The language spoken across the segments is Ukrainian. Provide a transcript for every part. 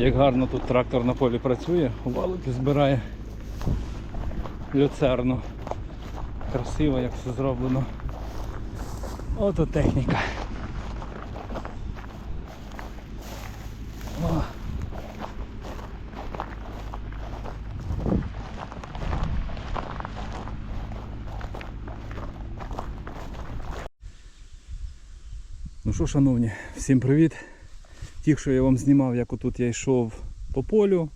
Як гарно тут трактор на полі працює, валики збирає люцерну. Красиво як все зроблено. Ото техніка. О. Ну що, шановні, всім привіт. Ті, що я вам знімав, як отут я йшов по полю.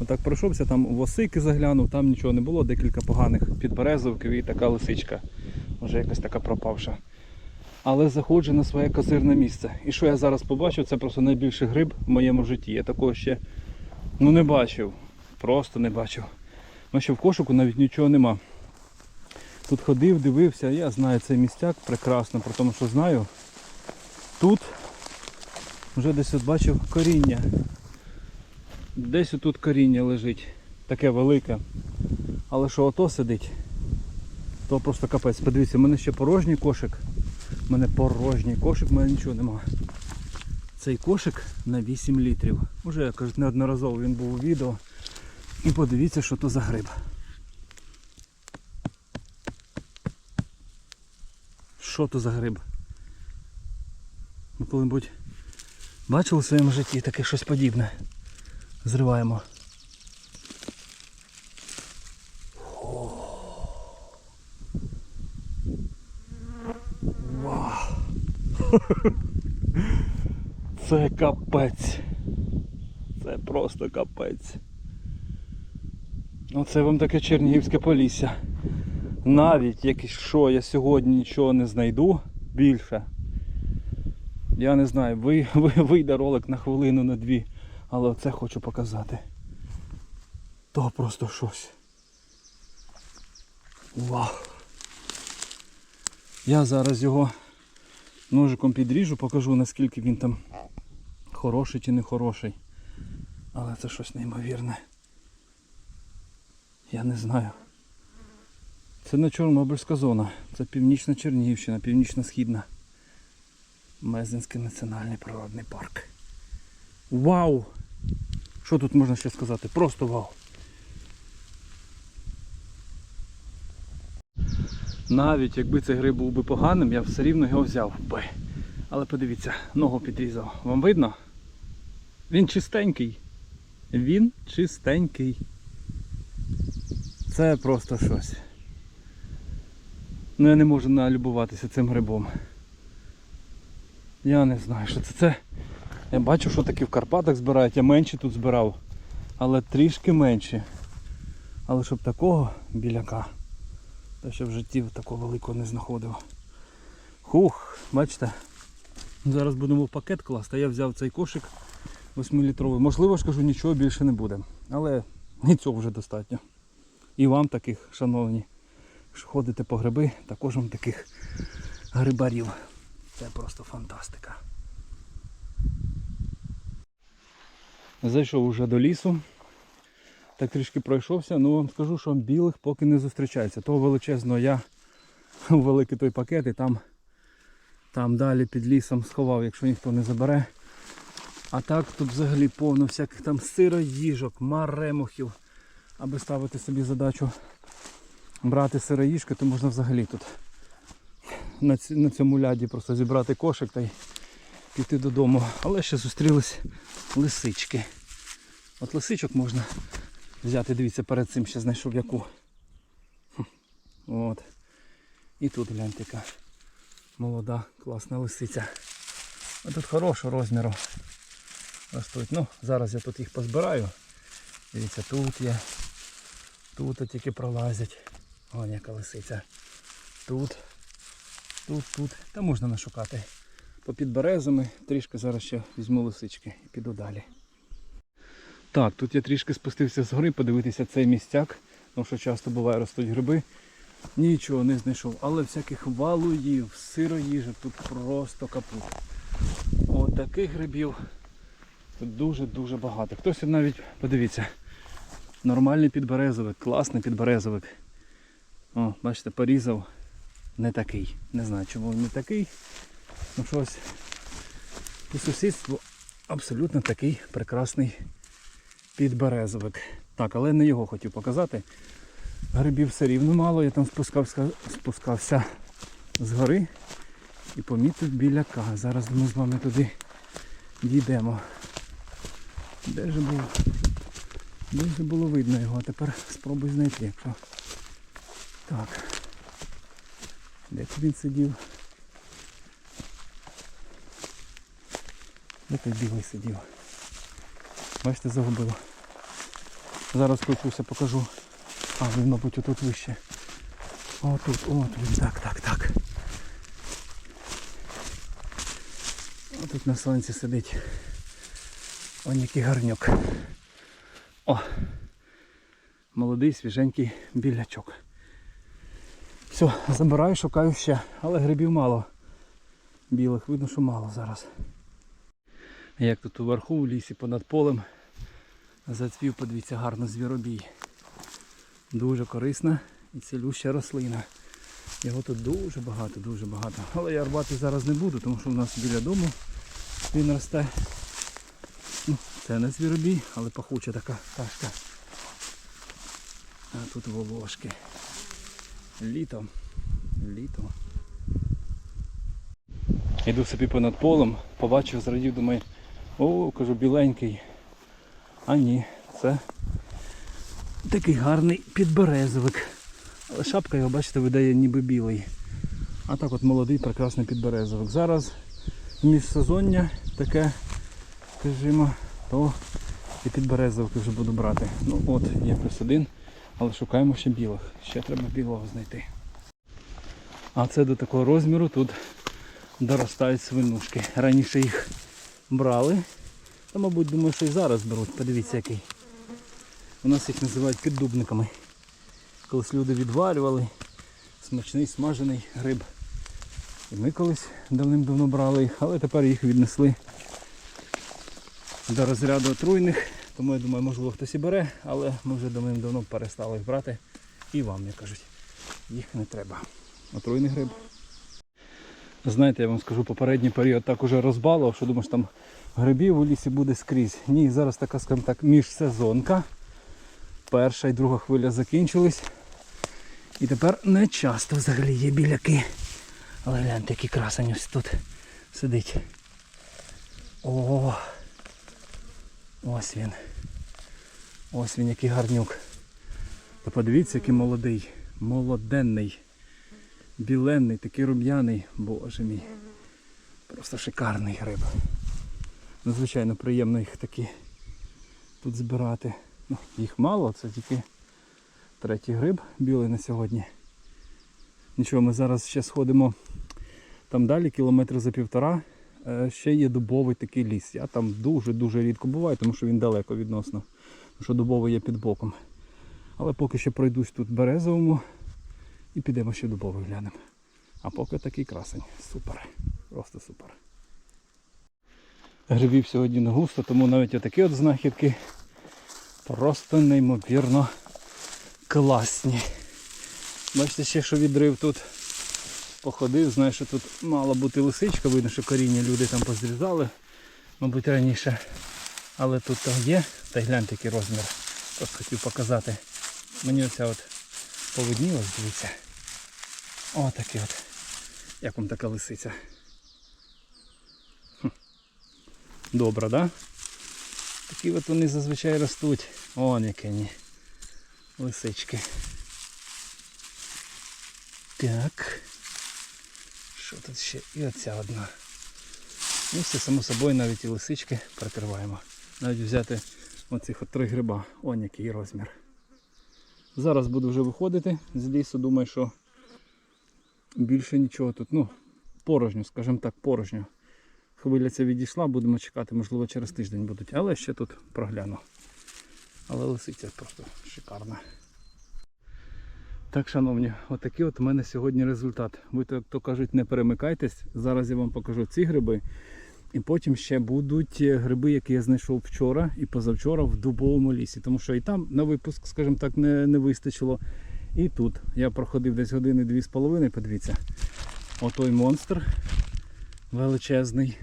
Отак пройшовся, там в заглянув, там нічого не було, декілька поганих підберезовків і така лисичка. Вже якась така пропавша. Але заходжу на своє козирне місце. І що я зараз побачив, це просто найбільший гриб в моєму житті. Я такого ще ну, не бачив. Просто не бачив. Ну що в кошику навіть нічого нема. Тут ходив, дивився, я знаю цей містяк прекрасно, про тому що знаю. Тут вже десь от бачив коріння. Десь отут коріння лежить. Таке велике. Але що ото сидить, то просто капець. Подивіться, в мене ще порожній кошик. У мене порожній кошик, в мене нічого нема. Цей кошик на 8 літрів. Уже, кажуть, неодноразово він був у відео. І подивіться, що то за гриб. Що то за гриб? Ми коли-небудь бачили в своєму житті таке щось подібне. Зриваємо. Це капець. Це просто капець. Оце вам таке Чернігівське полісся. Навіть якщо я сьогодні нічого не знайду більше, я не знаю, ви, ви, вийде ролик на хвилину, на дві, але оце хочу показати. То просто щось. Вау! Я зараз його ножиком підріжу, покажу наскільки він там хороший чи не хороший. Але це щось неймовірне. Я не знаю. Це не Чорнобильська зона, це північна Чернігівщина, північно-східна. Мезенський національний природний парк. Вау! Що тут можна ще сказати? Просто вау! Навіть якби цей гриб був би поганим, я все рівно його взяв би. Але подивіться, ногу підрізав. Вам видно? Він чистенький. Він чистенький. Це просто щось. Ну я не можу налюбуватися цим грибом. Я не знаю, що це. це. Я бачу, що такі в Карпатах збирають, я менші тут збирав. Але трішки менші. Але щоб такого біляка, то ще в житті такого великого не знаходив. Хух, бачите? Зараз будемо в пакет класти, я взяв цей кошик 8-літровий. Можливо, ж кажу, нічого більше не буде. Але і цього вже достатньо. І вам таких, шановні, що ходите по гриби, також вам таких грибарів. Це просто фантастика. Зайшов уже до лісу. Так трішки пройшовся, ну вам скажу, що білих поки не зустрічається. Того величезного я великий той пакет і там, там далі під лісом сховав, якщо ніхто не забере. А так тут взагалі повно всяких там сироїжок, маремухів. Аби ставити собі задачу брати сироїжки, то можна взагалі тут на, на цьому ляді просто зібрати кошик та й піти додому. Але ще зустрілись лисички. От лисичок можна взяти, дивіться, перед цим ще знайшов яку. От. І тут гляньте яка молода, класна лисиця. А тут хорошого розміру ростуть. Ну, зараз я тут їх позбираю. Дивіться, тут є. Тут тільки пролазять. Вон яка лисиця. Тут, тут, тут. Та можна нашукати. Попід березами трішки зараз ще візьму лисички і піду далі. Так, тут я трішки спустився з гори, подивитися цей містяк, тому що часто буває ростуть гриби. Нічого не знайшов, але всяких валуїв, сироїжок тут просто капут. От таких грибів тут дуже-дуже багато. Хтось навіть, подивіться, нормальний підберезовик, класний підберезовик. О, бачите, порізав. Не такий. Не знаю, чому він не такий. Ну щось по сусідству абсолютно такий прекрасний підберезовик. Так, але не його хотів показати. Грибів все рівно мало, я там спускався, спускався з і помітив біляка. Зараз ми з вами туди дійдемо. Де ж був? Де ж було видно його, а тепер спробуй знайти, якщо. Так. Де це він сидів? Де той білий сидів? Бачите, загубив. Зараз кручуся, покажу. А, він, мабуть, отут вище. О, тут, от він, так, так, так. О, тут на сонці сидить. Он який гарнюк. О! Молодий свіженький білячок. Все, забираю, шукаю ще, але грибів мало. Білих видно, що мало зараз. Як тут уверху в лісі понад полем зацвів, подивіться, гарно звіробій. Дуже корисна і цілюща рослина. Його тут дуже багато, дуже багато. Але я рвати зараз не буду, тому що в нас біля дому він росте. Ну, це не звіробій, але пахуча така пташка. А тут волошки. Літо. Літо. Йду собі понад полем, побачив, зрадів, думаю, о, кажу, біленький. А ні, це такий гарний підберезовик. Але шапка його, бачите, видає ніби білий. А так от молодий, прекрасний підберезовик. Зараз міжсезоння таке, скажімо, то і підберезовики вже буду брати. Ну от, є плюс один, але шукаємо ще білих. Ще треба білого знайти. А це до такого розміру тут доростають свинушки. Раніше їх брали. Та, мабуть, думаю, що і зараз беруть. Подивіться який. У нас їх називають піддубниками. Колись люди відварювали. Смачний смажений гриб. І ми колись давним-давно брали їх, але тепер їх віднесли до розряду отруйних. Тому я думаю, можливо хтось і бере, але ми вже давним-давно перестали їх брати. І вам, як кажуть, їх не треба. Отруйний гриб. Знаєте, я вам скажу, попередній період так уже розбалував, що думаєш, там грибів у лісі буде скрізь. Ні, зараз така, скажімо так, міжсезонка. Перша і друга хвиля закінчились. І тепер не часто взагалі є біляки. Але гляньте, який красень ось тут сидить. О! Ось він. Ось він, який гарнюк. Та подивіться, який молодий. Молоденний. Біленний, такий рум'яний, боже мій. Просто шикарний гриб. Надзвичайно приємно їх такі тут збирати. Ну, їх мало, це тільки третій гриб білий на сьогодні. Нічого, ми зараз ще сходимо там далі, кілометр за півтора. Е, Ще є дубовий такий ліс. Я там дуже-дуже рідко буваю, тому що він далеко відносно. Тому що дубовий є під боком. Але поки що пройдусь тут березовому і підемо ще дубовий глянемо. А поки такий красень. Супер. Просто супер. Грибів сьогодні не густо, тому навіть отакі от знахідки просто неймовірно класні. Бачите, ще що відрив тут походив, знаю, що тут мала бути лисичка, видно, що коріння люди там позрізали, мабуть, раніше. Але тут там є, та гляньте який розмір. Просто хотів показати. Мені оця от повиднілась, дивіться. О, такий от. Як вам така лисиця? Хм. Добра, да? Такі от вони зазвичай ростуть. О, які ні. Лисички. Так. Що тут ще? І оця одна. Ну все, само собою навіть і лисички прикриваємо. Навіть взяти оцих от три гриба. О, який розмір. Зараз буду вже виходити з лісу, думаю, що більше нічого тут. Ну, порожньо, скажімо так, порожньо. Хвиля ця відійшла, будемо чекати, можливо, через тиждень будуть. Але ще тут прогляну. Але лисиця просто шикарна. Так, шановні, отакий от у мене сьогодні результат. Ви то, то кажуть, не перемикайтесь. Зараз я вам покажу ці гриби. І потім ще будуть е, гриби, які я знайшов вчора і позавчора в дубовому лісі. Тому що і там на випуск, скажімо так, не, не вистачило. І тут я проходив десь години дві з половиною, подивіться. Отой монстр величезний.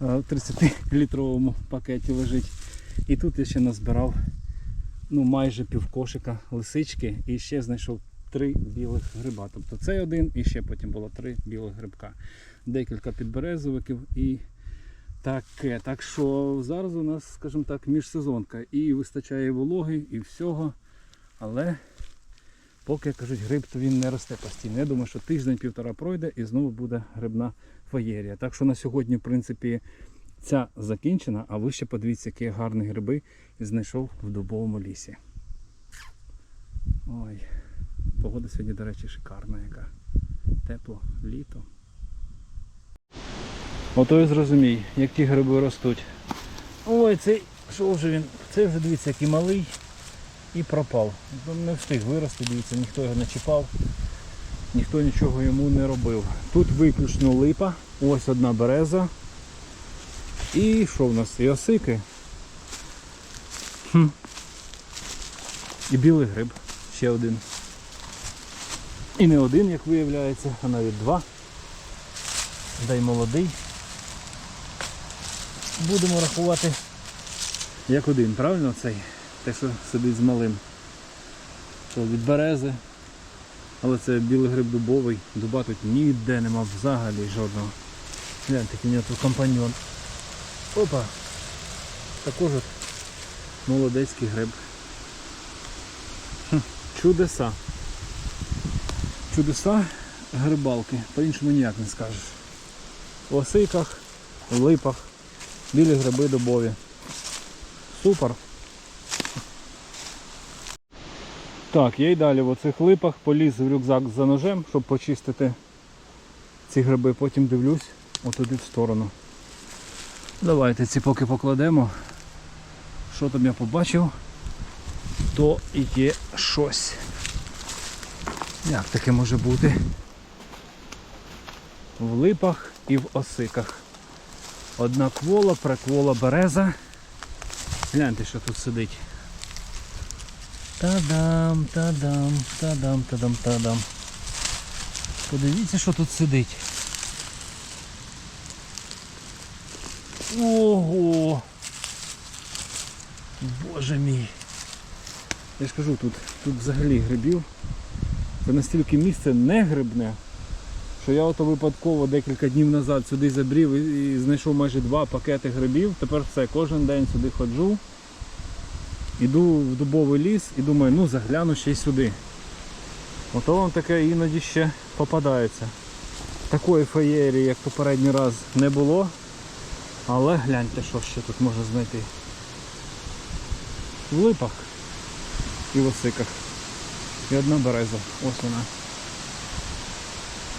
в 30-літровому пакеті лежить. І тут я ще назбирав ну, майже півкошика лисички і ще знайшов три білих гриба. Тобто цей один і ще потім було три білих грибка. Декілька підберезовиків і таке. Так що зараз у нас, скажімо так, міжсезонка. І вистачає вологи, і всього. Але поки кажуть, гриб, то він не росте постійно. Я думаю, що тиждень-півтора пройде і знову буде грибна феєрія. Так що на сьогодні, в принципі, ця закінчена, а ви ще подивіться, які гарні гриби знайшов в дубовому лісі. Ой, погода сьогодні, до речі, шикарна яка. Тепло, літо. Ото і зрозумій, як ті гриби ростуть. Ой, цей, що вже він? Це вже дивіться, який малий і пропав. Ну, Не встиг вирости, дивіться, ніхто його не чіпав, ніхто нічого йому не робив. Тут виключно липа, ось одна береза. І що в нас? І осики. Хм. І білий гриб. Ще один. І не один, як виявляється, а навіть два. Дай молодий. Будемо рахувати як один, правильно цей? Те, що сидить з малим. Що від берези. Але це білий гриб дубовий. Дуба тут ніде нема взагалі жодного. Гляньте, який у нього тут компаньон. Опа! Також от молодецький гриб. Чудеса. Чудеса грибалки, по-іншому ніяк не скажеш. В осиках, в липах, білі гриби дубові. Супер. Так, я й далі в оцих липах поліз в рюкзак за ножем, щоб почистити ці гриби. Потім дивлюсь отуди в сторону. Давайте ці поки покладемо. Що там я побачив, то є щось. Як таке може бути? В липах і в осиках. Одна квола, приквола береза. Гляньте, що тут сидить. Та-дам, та-дам, та-дам, та-дам, та-дам. Подивіться, що тут сидить. Ого! Боже мій! Я ж кажу, тут, тут взагалі грибів. Це настільки місце не грибне, що я ото випадково декілька днів назад сюди забрів і, і знайшов майже два пакети грибів. Тепер все, кожен день сюди ходжу. Іду в дубовий ліс і думаю, ну загляну ще й сюди. Ото вам таке іноді ще попадається. Такої феєрії, як попередній раз, не було. Але гляньте, що ще тут можна знайти. В липах і в осиках. І одна береза. Ось вона.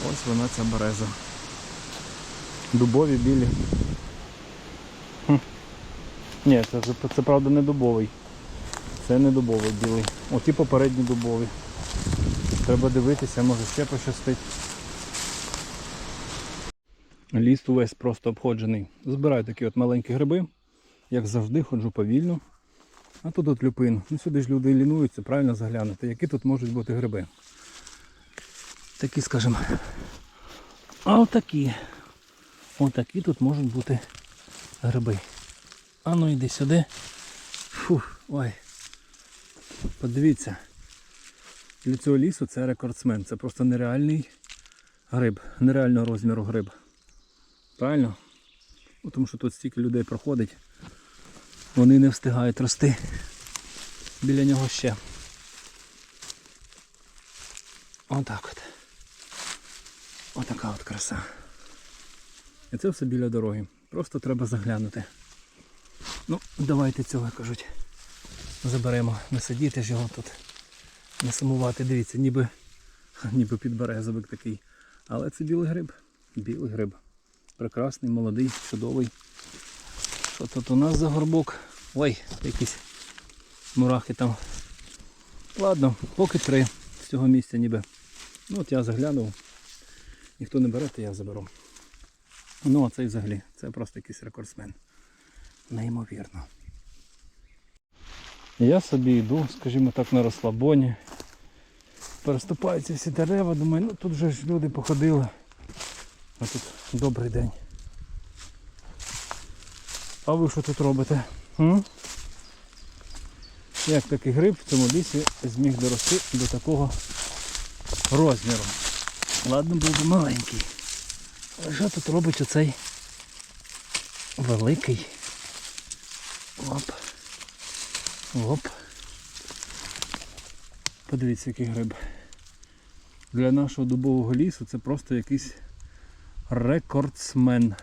Ось вона ця береза. Дубові білі. Хм. Ні, це, це, це правда не дубовий. Це не дубовий білий. Оті попередні дубові. Треба дивитися, може ще пощастить. Ліс увесь просто обходжений. Збираю такі от маленькі гриби. Як завжди, ходжу повільно. А тут от люпин. Ну сюди ж люди лінуються, правильно заглянути. Які тут можуть бути гриби? Такі, скажімо. А отакі. Отакі тут можуть бути гриби. А ну йди сюди. Фух, ой. Подивіться. Для цього лісу це рекордсмен. Це просто нереальний гриб, нереального розміру гриб. Правильно? Ну, Тому що тут стільки людей проходить. Вони не встигають рости. Біля нього ще. Отак от. Отака от краса. І це все біля дороги. Просто треба заглянути. Ну, давайте цього кажуть. Заберемо. Не сидіти ж його тут. Не сумувати. Дивіться, ніби, ніби підберезовик такий. Але це білий гриб. Білий гриб. Прекрасний, молодий, чудовий. Що тут у нас за горбок? Ой, якісь мурахи там. Ладно, поки три з цього місця ніби. Ну от я заглянув. Ніхто не бере, то я заберу. Ну а цей взагалі, це просто якийсь рекордсмен. Неймовірно. Я собі йду, скажімо так, на розслабоні. Переступаються всі дерева, думаю, ну тут вже ж люди походили. А тут добрий день. А ви що тут робите? М? Як такий гриб в цьому лісі зміг дорости до такого розміру? Ладно, був маленький. А що тут робить оцей великий? Оп. Оп. Подивіться, який гриб. Для нашого дубового лісу це просто якийсь рекордсмен.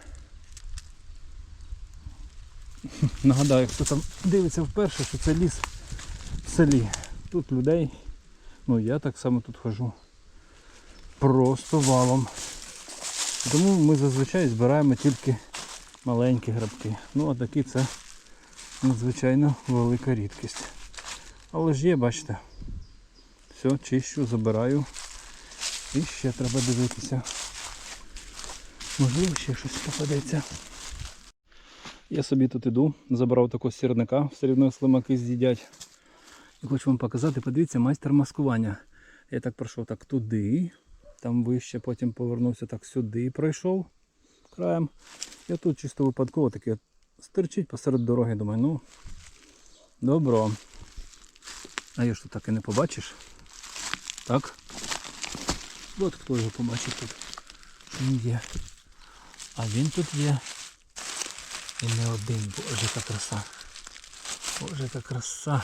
Нагадаю, хто там дивиться вперше, що це ліс в селі. Тут людей, ну я так само тут хожу. Просто валом. Тому ми зазвичай збираємо тільки маленькі грибки. Ну а такі це надзвичайно велика рідкість. Але ж є, бачите. Все, чищу, забираю. І ще треба дивитися. Можливо, ще щось попадеться. Я собі тут іду, забрав такого сірника, все рівно слимаки з'їдять. І хочу вам показати, подивіться, майстер маскування. Я так пройшов так туди, там вище, потім повернувся так сюди, пройшов краєм. Я тут чисто випадково таке стерчить посеред дороги, думаю, ну добро. А я ж тут так і не побачиш. Так? От хто його побачить тут. Він є. А він тут є. І не один. Боже, яка краса. Боже, яка краса.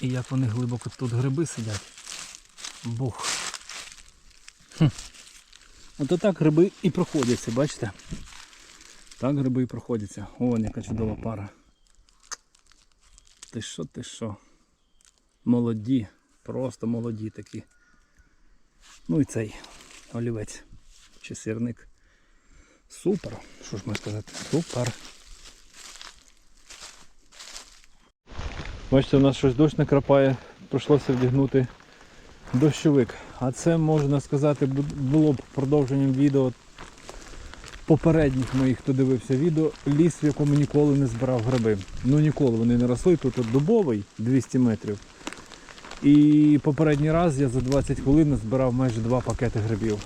І як вони глибоко тут гриби сидять. Бух. Хм. Ото так гриби і проходяться, бачите? Так гриби і проходяться. О, яка чудова пара. Ти що, ти що? Молоді, просто молоді такі. Ну і цей олівець чи сирник. Супер. Що ж можна сказати? Супер. Бачите, у нас щось дощ накрапає, прийшлося вдягнути дощовик. А це можна сказати було б продовженням відео попередніх моїх, хто дивився відео, ліс, в якому ніколи не збирав гриби. Ну ніколи вони не росли, тут дубовий 200 метрів. І попередній раз я за 20 хвилин збирав майже два пакети грибів.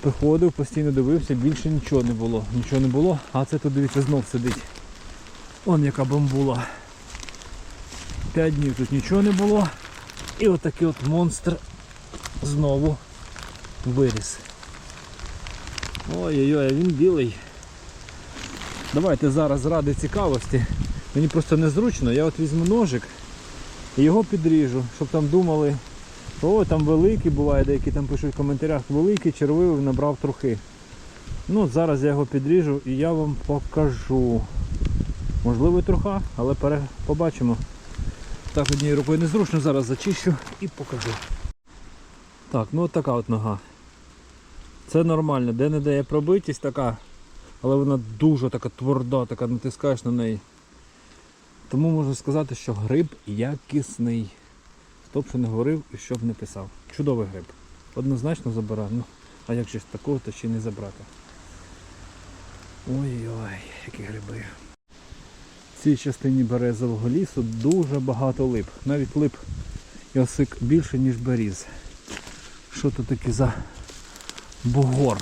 Приходив, постійно дивився, більше нічого не було. Нічого не було, а це тут дивіться знов сидить. Он яка бамбула. П'ять днів тут нічого не було. І отакий от монстр знову виріс. Ой-ой-ой, він білий. Давайте зараз ради цікавості. Мені просто незручно, я от візьму ножик і його підріжу, щоб там думали, о, там великий буває, деякі там пишуть в коментарях, великий червивий набрав трохи. Ну зараз я його підріжу і я вам покажу. Можливо і троха, але пере... побачимо. Так, однією рукою незручно, зараз зачищу і покажу. Так, ну от така от нога. Це нормально, де-не-де пробитість така, але вона дуже така тверда, така натискаєш на неї. Тому можу сказати, що гриб якісний. Хто б що не говорив і що б не писав. Чудовий гриб. Однозначно забираю. Ну, а як щось такого, то ще не забрати. Ой-ой, які гриби. В цій частині березового лісу дуже багато лип. Навіть лип і осик більше, ніж беріз. Що тут таке за бугор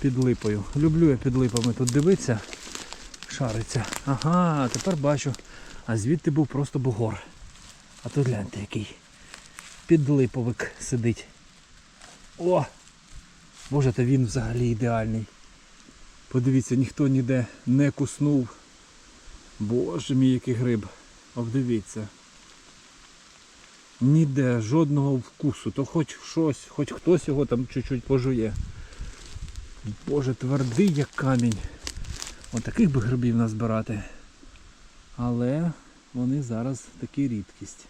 під липою? Люблю я під липами тут дивитися, шариться. Ага, тепер бачу. А звідти був просто бугор. А тут гляньте який. Підлиповик сидить. О! Боже, та він взагалі ідеальний. Подивіться, ніхто ніде не куснув. Боже мій, який гриб. Обдивіться. Ніде жодного вкусу, то хоч щось, хоч хтось його там чуть-чуть пожує. Боже, твердий як камінь. От таких би грибів назбирати. Але вони зараз такі рідкість.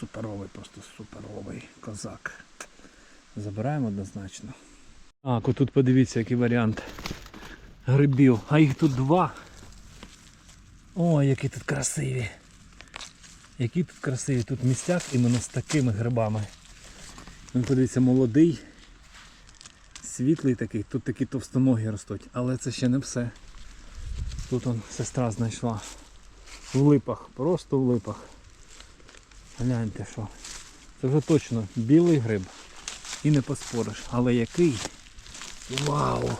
Суперовий, просто суперовий козак. Забираємо однозначно. А, тут подивіться, який варіант грибів. А їх тут два. Ой, які тут красиві. Які тут красиві. Тут місцях іменно з такими грибами. Він подивіться, молодий, світлий такий, тут такі товстоногі ростуть, але це ще не все. Тут он сестра знайшла. В липах, просто в липах. Гляньте що. Це вже точно білий гриб. І не поспориш. Але який? Вау!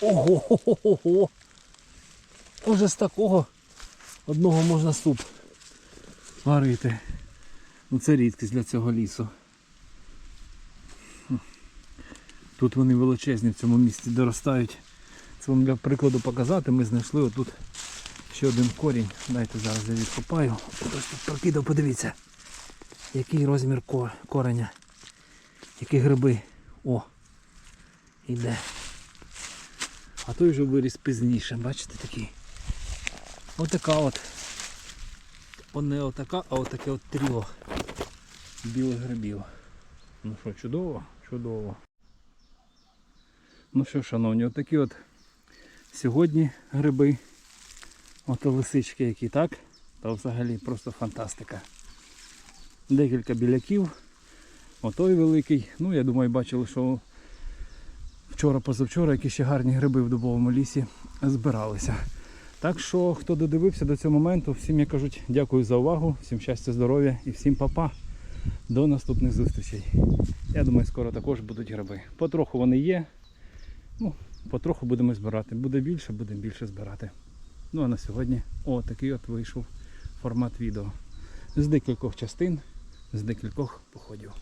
Ого-го-го-го! Уже з такого одного можна суп варити. Ну це рідкість для цього лісу. Тут вони величезні в цьому місці доростають. Це вам для прикладу показати. Ми знайшли отут ще один корінь. Дайте зараз я відкопаю. Тут прокидав, подивіться. Який розмір кореня. Які гриби. О! Іде. А той вже виріс пізніше, бачите такий. Отака от. О, не отака, а отаке от тріо білих грибів. Ну що, чудово? Чудово. Ну що, шановні, отакі от сьогодні гриби. Ото лисички які так. Та взагалі просто фантастика. Декілька біляків. Отой великий. Ну, я думаю, бачили, що вчора, позавчора, які ще гарні гриби в дубовому лісі збиралися. Так що, хто додивився до цього моменту, всім я кажуть дякую за увагу, всім щастя, здоров'я і всім па-па. До наступних зустрічей. Я думаю, скоро також будуть гриби. Потроху вони є. Ну, потроху будемо збирати. Буде більше, будемо більше збирати. Ну а на сьогодні о, такий от вийшов формат відео. З декількох частин, з декількох походів.